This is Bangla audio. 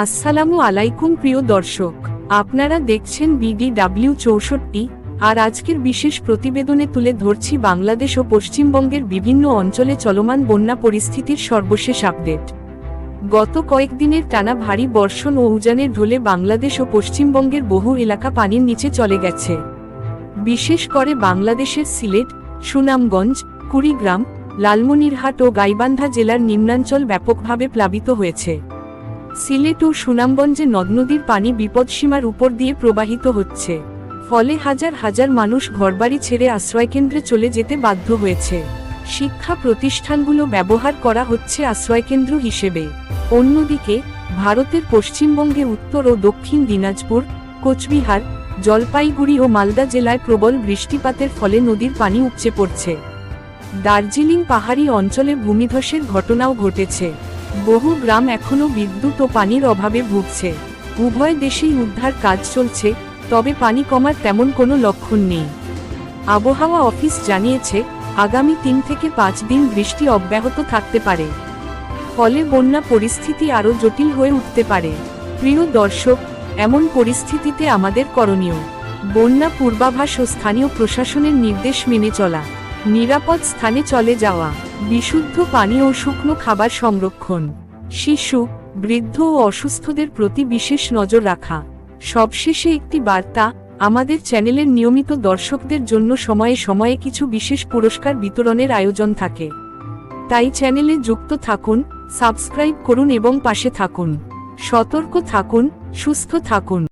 আসসালামু আলাইকুম প্রিয় দর্শক, আপনারা দেখছেন বিডিডাব্লিউ চৌষট্টি, আর আজকের বিশেষ প্রতিবেদনে তুলে ধরছি বাংলাদেশ ও পশ্চিমবঙ্গের বিভিন্ন অঞ্চলে চলমান বন্যা পরিস্থিতির সর্বশেষ আপডেট। গত কয়েকদিনের টানা ভারী বর্ষণ ও উজানের ঢলে বাংলাদেশ ও পশ্চিমবঙ্গের বহু এলাকা পানির নিচে চলে গেছে। বিশেষ করে বাংলাদেশের সিলেট, সুনামগঞ্জ, কুড়িগ্রাম, লালমনিরহাট ও গাইবান্ধা জেলার নিম্নাঞ্চল ব্যাপকভাবে প্লাবিত হয়েছে। সিলেট ও সুনামগঞ্জে নদনদীর পানি বিপদসীমার উপর দিয়ে প্রবাহিত হচ্ছে। ফলে হাজার হাজার মানুষ ঘরবাড়ি ছেড়ে আশ্রয়কেন্দ্রে চলে যেতে বাধ্য হয়েছে। শিক্ষা প্রতিষ্ঠানগুলো ব্যবহার করা হচ্ছে আশ্রয়কেন্দ্র হিসেবে। অন্যদিকে, ভারতের পশ্চিমবঙ্গে উত্তর ও দক্ষিণ দিনাজপুর, কোচবিহার, জলপাইগুড়ি ও মালদা জেলায় প্রবল বৃষ্টিপাতের ফলে নদীর পানি উপচে পড়ছে। দার্জিলিং পাহাড়ি অঞ্চলে ভূমিধসের ঘটনাও ঘটেছে। বহু গ্রাম এখনও বিদ্যুৎ ও পানির অভাবে ভুগছে। উভয় দেশেই উদ্ধার কাজ চলছে, তবে পানি কমার তেমন কোনো লক্ষণ নেই। আবহাওয়া অফিস জানিয়েছে, আগামী তিন থেকে পাঁচ দিন বৃষ্টি অব্যাহত থাকতে পারে। ফলে বন্যা পরিস্থিতি আরও জটিল হয়ে উঠতে পারে। প্রিয় দর্শক, এমন পরিস্থিতিতে আমাদের করণীয়। বন্যা পূর্বাভাস ও স্থানীয় প্রশাসনের নির্দেশ মেনে চলা। নিরাপদ স্থানে চলে যাওয়া, বিশুদ্ধ পানি ও শুকনো খাবার সংরক্ষণ। শিশু, বৃদ্ধ ও অসুস্থদের প্রতি বিশেষ নজর রাখা। সবশেষে একটি বার্তা, আমাদের চ্যানেলের নিয়মিত দর্শকদের জন্য সময়ে সময়ে কিছু বিশেষ পুরস্কার বিতরণের আয়োজন থাকে। তাই চ্যানেলে যুক্ত থাকুন, সাবস্ক্রাইব করুন এবং পাশে থাকুন। সতর্ক থাকুন, সুস্থ থাকুন।